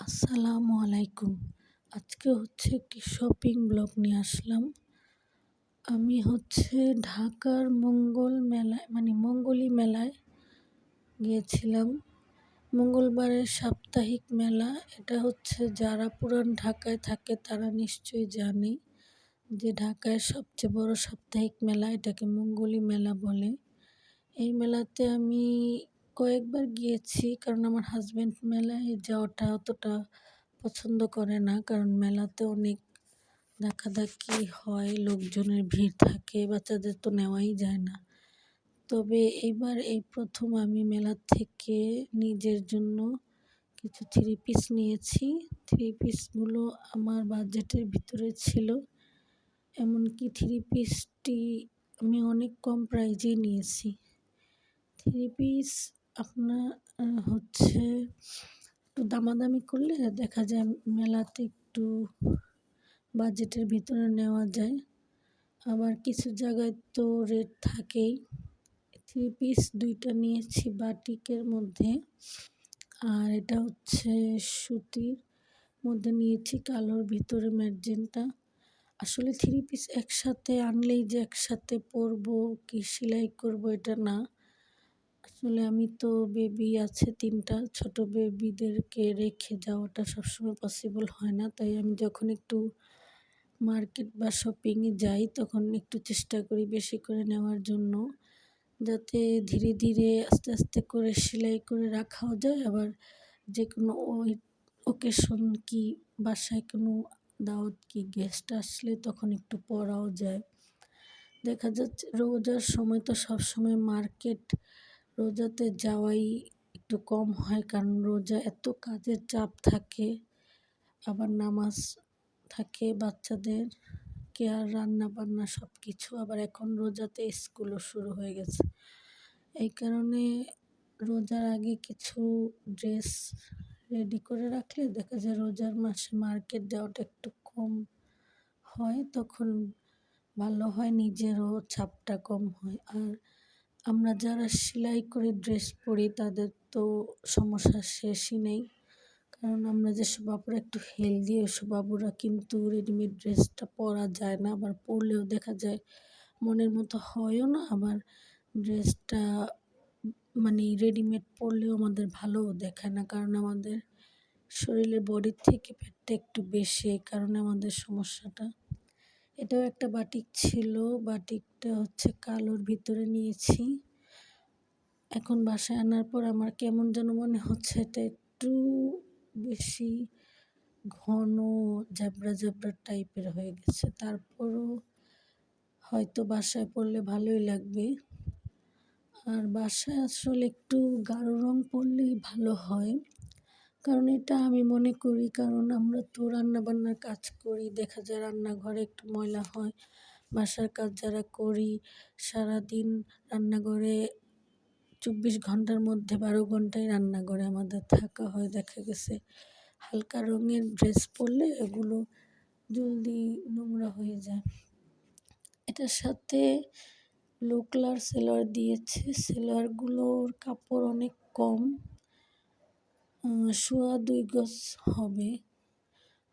আসসালামু আলাইকুম। আজকে হচ্ছে একটি শপিং ব্লগ নিয়ে আসলাম। আমি হচ্ছে ঢাকার মঙ্গল মেলায় মানে মঙ্গলী মেলায় গিয়েছিলাম। মঙ্গলবারের সাপ্তাহিক মেলা, এটা হচ্ছে যারা পুরান ঢাকায় থাকে তারা নিশ্চয়ই জানে যে ঢাকায় সবচেয়ে বড় সাপ্তাহিক মেলা এটাকে মঙ্গলী মেলা বলে। এই মেলাতে আমি কয়েকবার গিয়েছি, কারণ আমার হাজব্যান্ড মেলায় যাওয়াটা অতটা পছন্দ করে না। কারণ মেলাতে অনেক ধাক্কাধাক্কি হয়, লোকজনের ভিড় থাকে, বাচ্চাদের তো নেওয়াই যায় না। তবে এইবার এই প্রথম আমি মেলা থেকে নিজের জন্য কিছু থ্রি পিস নিয়েছি। থ্রি পিসগুলো আমার বাজেটের ভিতরে ছিল। এমনকি থ্রি পিসটি আমি অনেক কম প্রাইজেই নিয়েছি। থ্রি পিস আপনার হচ্ছে একটু দামাদামি করলে দেখা যায় মেলাতে একটু বাজেটের ভিতরে নেওয়া যায়। আবার কিছু জায়গায় তো রেট থাকেই। থ্রি পিস দুইটা নিয়েছি বাটিকের মধ্যে। আর এটা হচ্ছে সুতির মধ্যে নিয়েছি কালোর ভিতরে ম্যারজেনটা আসলে থ্রি পিস একসাথে আনলেই যে একসাথে পরবো, কি সেলাই করব এটা না। আসলে আমি তো বেবি আছে তিনটা। ছোট বেবিদেরকে রেখে যাওয়াটা সবসময় পসিবল হয় না। তাই আমি যখন একটু মার্কেট বা শপিংয়ে যাই, তখন একটু চেষ্টা করি বেশি করে নেওয়ার জন্য। যাতে ধীরে ধীরে আস্তে আস্তে করে সেলাই করে রাখাও যায়। আবার যে কোনো ওই ওকেশন কি বাসায় কোনো দাওয়াত কি গেস্ট আসলে তখন একটু পরাও যায়। দেখা যাচ্ছে রোজার সময় তো সবসময় মার্কেট রোজাতে যাওয়াই একটু কম হয় কারণ রোজা এত কাজের চাপ থাকে। আবার নামাজ থাকে বাচ্চাদের, কেয়ার রান্না বান্না সব কিছু আবার এখন রোজাতে স্কুলও শুরু হয়ে গেছে। এই কারণে রোজার আগে কিছু ড্রেস রেডি করে রাখলে দেখা যায় রোজার মাসে মার্কেট যাওয়াটা একটু কম হয়। তখন ভালো হয়, নিজেরও চাপটা কম হয়। আর আমরা যারা সেলাই করে ড্রেস পরি, তাদের তো সমস্যা শেষই নেই। কারণ আমরা যেসব বাবুরা একটু হেলদি ওইসব বাবুরা কিন্তু রেডিমেড ড্রেসটা পরা যায় না। আবার পরলেও দেখা যায় মনের মতো হয়ও না, আবার ড্রেসটা মানে রেডিমেড পরলেও আমাদের ভালোও দেখায় না। কারণ আমাদের শরীরের বডির থেকে পেটটা একটু বেশি, এই কারণে আমাদের সমস্যাটা এটাও একটা বাটিক ছিল। বাটিকটা হচ্ছে কালোর ভিতরে নিয়েছি। এখন বাসায় আনার পর আমার কেমন যেন মনে হচ্ছে এটা একটু বেশি ঘন জ্যাবরা জ্যাবরা টাইপের হয়ে গেছে। তারপরও হয়তো বাসায় পড়লে ভালোই লাগবে। আর বাসায় আসলে একটু গাঢ় রং পরলেই ভালো হয়। কারণ এটা আমি মনে করি, কারণ আমরা তো রান্নাবান্নার কাজ করি। দেখা যায় রান্নাঘরে একটু ময়লা হয়, বাসার কাজ যারা করি, সারাদিন রান্নাঘরে চব্বিশ ঘণ্টার মধ্যে বারো ঘন্টায় রান্নাঘরে আমাদের থাকা হয়, দেখা গেছে। হালকা রঙের ড্রেস পরলে এগুলো জলদি নোংরা হয়ে যায়। এটার সাথে লো কালার সেলোয়ার দিয়েছে সেলোয়ারগুলোর কাপড় অনেক কম। সোয়া দুই গজ হবে।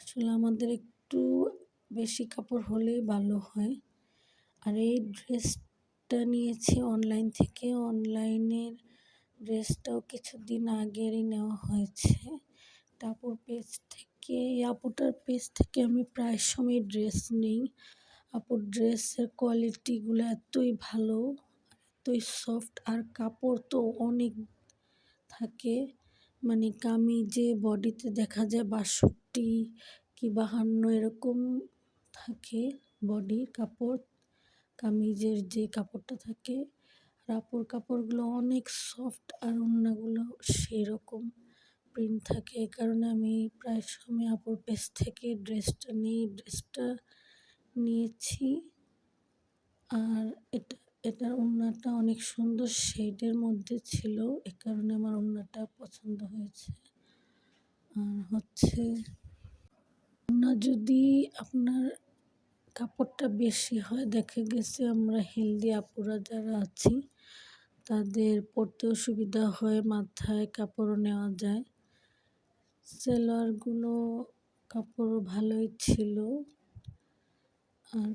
আসলে আমাদের একটু বেশি কাপড় হলে ভালো হয়। আর এই ড্রেসটা নিয়েছি অনলাইন থেকে। অনলাইনের ড্রেসটাও কিছুদিন আগেরই নেওয়া হয়েছে। টাপুর পেজ থেকে আপুটার পেজ থেকে আমি প্রায় সময় ড্রেস নিই। আপুর ড্রেসের কোয়ালিটিগুলো এতই ভালো, এতই সফট, আর কাপড় তো অনেক থাকে। মানে কামিজে বডিতে দেখা যায় বাষট্টি কি বাহান্ন এরকম থাকে বডির কাপড়, কামিজের যে কাপড়টা থাকে আপুর কাপড়গুলো অনেক সফট আর অন্যগুলো সেরকম প্রিন্ট থাকে। এই কারণে আমি প্রায় সময় আপুর পেজ থেকে ড্রেসটা নিই ড্রেসটা নিয়েছি। আর এটা এটার ওড়নাটা অনেক সুন্দর শেডের মধ্যে ছিল, এ কারণে আমার ওড়নাটা পছন্দ হয়েছে। আর হচ্ছে ওড়না যদি আপনার কাপড়টা বেশি হয়, দেখা গেছে আমরা হেলদি আপুরা যারা আছি, তাদের পরতেও সুবিধা হয়, মাথায় কাপড়ও নেওয়া যায়। সেলোয়ারগুলো কাপড় ভালোই ছিল। আর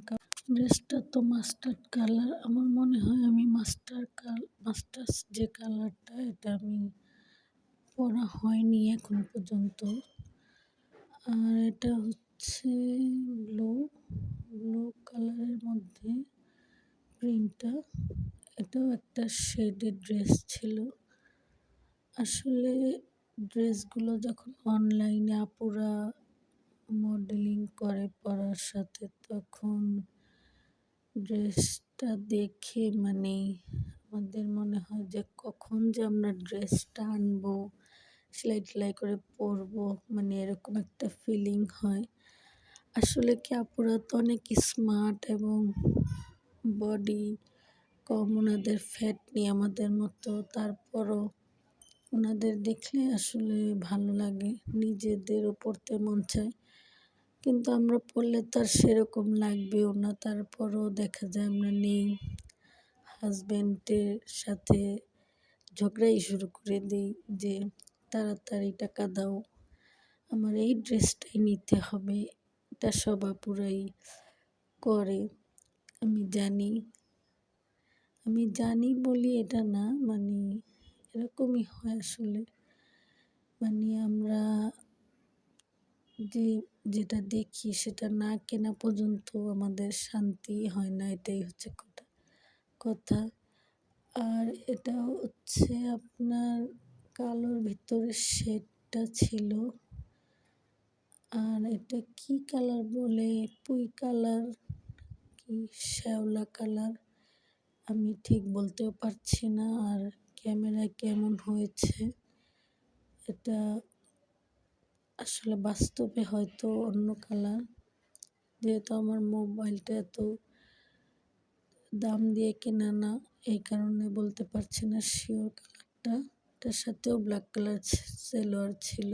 ড্রেসটা তো মাস্টার্ড কালার আমার মনে হয় আমি মাস্টার কাল মাস্টার্স যে কালারটা এটা আমি পরা হয়নি এখন পর্যন্ত আর এটা হচ্ছে ব্লু ব্লু কালারের মধ্যে প্রিন্টটা এটাও একটা শেডের ড্রেস ছিল আসলে ড্রেসগুলো যখন অনলাইনে আপুরা মডেলিং করে পরার সাথে তখন ড্রেসটা দেখে মানে আমাদের মনে হয় যে কখন যে আমরা ড্রেসটা আনব, সেলাই টেলাই করে পরবো মানে এরকম একটা ফিলিং হয়। আসলে কি আপুরা তো অনেক স্মার্ট এবং বডি কম ওনাদের ফ্যাট নিয়ে আমাদের মতো, তারপরও ওনাদের দেখলে আসলে ভালো লাগে নিজেদেরও পড়তে মন চায়। কিন্তু আমরা পড়লে তার সেরকম লাগবেও না। তারপরও দেখা যায় আমরা নেই। হাজব্যান্ডের সাথে ঝগড়াই শুরু করে দিই যে, তাড়াতাড়ি টাকা দাও। আমার এই ড্রেসটাই নিতে হবে। এটা সব আপুরাই করে। আমি জানি। আমি জানি বলি এটা না মানে এরকমই হয় আসলে। মানে আমরা যে যেটা দেখি সেটা না কেনা পর্যন্ত আমাদের শান্তি হয় না, এটাই হচ্ছে কথা। কথা। আর এটা হচ্ছে আপনার কালোর ভিতরে শেডটা ছিল। আর এটা কি কালার বলে? পুই কালার কি? শ্যাওলা কালার। আমি ঠিক বলতেও পারছি না আর ক্যামেরায় কেমন হয়েছে। এটা আসলে বাস্তবে হয়তো অন্য কালার। যেহেতু আমার মোবাইলটা এত দাম দিয়ে কেনা না, এই কারণে বলতে পারছি না শিওর কালারটা। এটার সাথেও ব্ল্যাক কালার সেলোয়ার ছিল।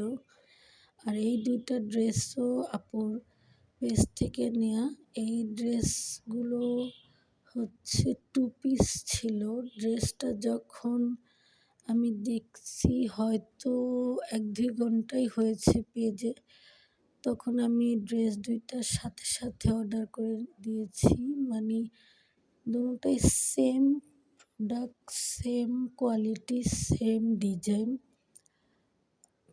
আর এই দুইটা ড্রেসও আপুর পেজ থেকে নেওয়া এই ড্রেসগুলো হচ্ছে টু পিস ছিল। ড্রেসটা যখন আমি দেখছি হয়তো এক দুই ঘন্টাই হয়েছে পেজে। তখন আমি ড্রেস দুইটার সাথে সাথে অর্ডার করে দিয়েছি। মানে দুটোটাই same product same quality same design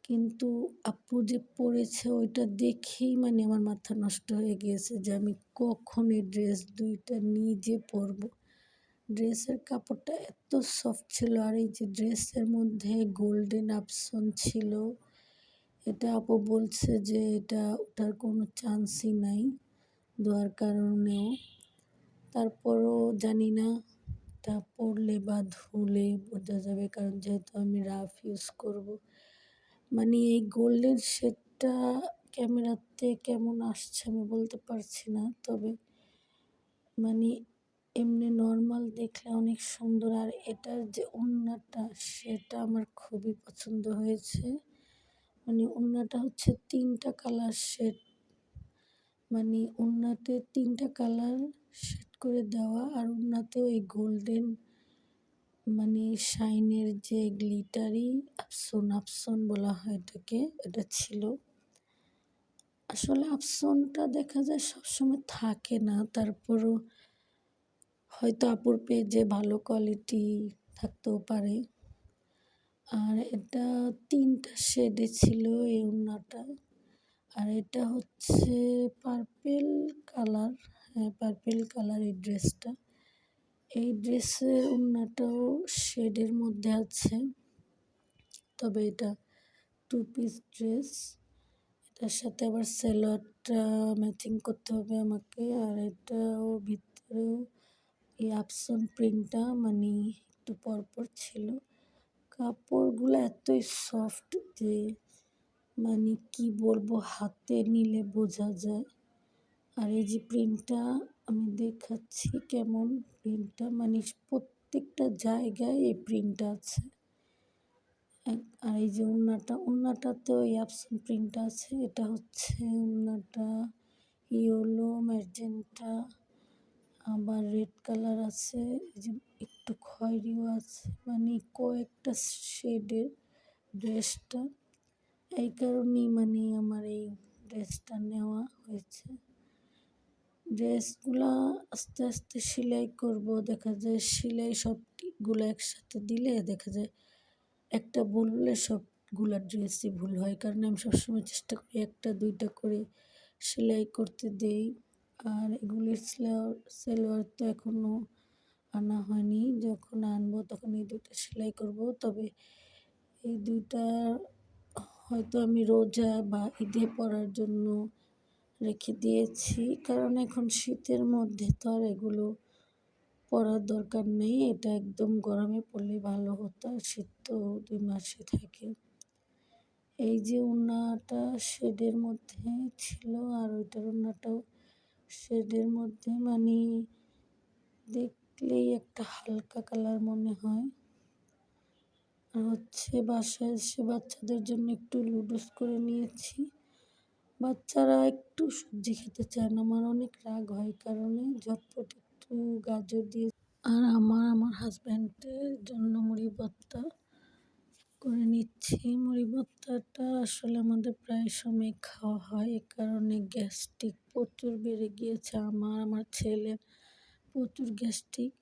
কিন্তু আপু যে পরেছে ওইটা দেখেই মানে আমার মাথা নষ্ট হয়ে গিয়েছে যে আমি কখন এই ড্রেস দুইটা নিজে পরবো। ড্রেসের কাপড়টা এত সফট ছিল আর এই যে ড্রেসের মধ্যে গোল্ডেন আপসন ছিল, এটা আপু বলছে যে এটা ওঠার কোনো চান্সই নাই দেওয়ার কারণেও। তারপরও জানি না তা পরলে বা ধুলে বোঝা যাবে কারণ যেহেতু আমি রাফ ইউজ করব। মানে এই গোল্ডেন শেডটা ক্যামেরাতে কেমন আসছে আমি বলতে পারছি না, তবে মানে এমনি নর্মাল দেখলে অনেক সুন্দর। আর এটার যে ওড়নাটা, সেটা আমার খুবই পছন্দ হয়েছে। মানে ওড়নাটা হচ্ছে তিনটা কালার শেড মানে ওড়নাতে তিনটা কালার শেড করে দেওয়া, আর ওড়নাতেও ওই গোল্ডেন মানে শাইনের যে গ্লিটারি আপসন আপসন বলা হয় এটাকে, এটা ছিল। আসলে আপসনটা দেখা যায় সবসময় থাকে না, তারপরও হয়তো আপুর পেজে ভালো কোয়ালিটি থাকতেও পারে। আর এটা তিনটা শেডে ছিল এই ওড়নাটা আর এটা হচ্ছে পার্পেল কালার হ্যাঁ পার্পেল কালার এই ড্রেসটা এই ড্রেসের ওড়নাটাও শেডের মধ্যে আছে। তবে এটা টু পিস ড্রেস এটার সাথে আবার সেলোয়ারটা ম্যাচিং করতে হবে আমাকে। আর এটাও ভিতরেও এই আপসন প্রিন্টটা মানে একটু পরপর ছিল। কাপড়গুলো এতই সফট যে মানে কি বলব, হাতে নিলে বোঝা যায়। আর এই যে প্রিন্টটা আমি দেখাচ্ছি কেমন প্রিন্টটা মানে প্রত্যেকটা জায়গায় এই প্রিন্টটা আছে। আর এই যে ওড়নাটা, ওড়নাটাতেও এই অপশন প্রিন্টটা আছে। এটা হচ্ছে ওড়নাটা ইয়েলো, ম্যাজেন্টা আবার রেড কালার আছে, এই যে একটু খয়েরিও আছে মানে কয়েকটা শেডের ড্রেসটা। এই কারণেই মানে আমার এই ড্রেসটা নেওয়া হয়েছে। ড্রেসগুলা আস্তে আস্তে সেলাই করব, দেখা যায় সেলাই সবগুলো একসাথে দিলে দেখা যায় একটা বললে সবগুলা ড্রেসই ভুল হয়, কারণ আমি সবসময় চেষ্টা করি একটা দুইটা করে সেলাই করতে দেই। আর এগুলির সেলোয়ার তো এখনও আনা হয়নি। যখন আনব তখন এই দুইটা সেলাই করব। তবে এই দুইটা হয়তো আমি রোজা বা ঈদে পরার জন্য রেখে দিয়েছি। কারণ এখন শীতের মধ্যে তো আর এগুলো পরার দরকার নেই। এটা একদম গরমে পড়লে ভালো হতো। শীত তো দুই মাসে থাকে। এই যে উন্নাটা শেডের মধ্যে ছিল আর ওইটার উন্নাটাও শেডের মধ্যে মানে দেখলেই একটা হালকা কালার মনে হয়। আর হচ্ছে বাসায় এসে বাচ্চাদের জন্য একটু লুডুস করে নিয়েছি। বাচ্চারা একটু সবজি খেতে চায় না, আমার অনেক রাগ হয় কারণে ঝটপট একটু গাজর দিয়ে আর আমার আমার হাজব্যান্ডের জন্য মুড়ি ভর্তা করে নিচ্ছি। মুড়ি ভর্তাটা আসলে আমাদের প্রায় সময় খাওয়া হয়। এ কারণে গ্যাস্ট্রিক প্রচুর বেড়ে গিয়েছে। আমার আমার ছেলে প্রচুর গ্যাস্ট্রিক।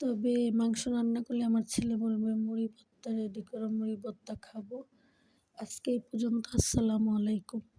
তবে মাংস রান্না করলে আমার ছেলে বলবে, মুড়ি ভর্তা রেডি করো, মুড়ি ভর্তা খাব। আজকে এই পর্যন্ত। আসসালামু আলাইকুম।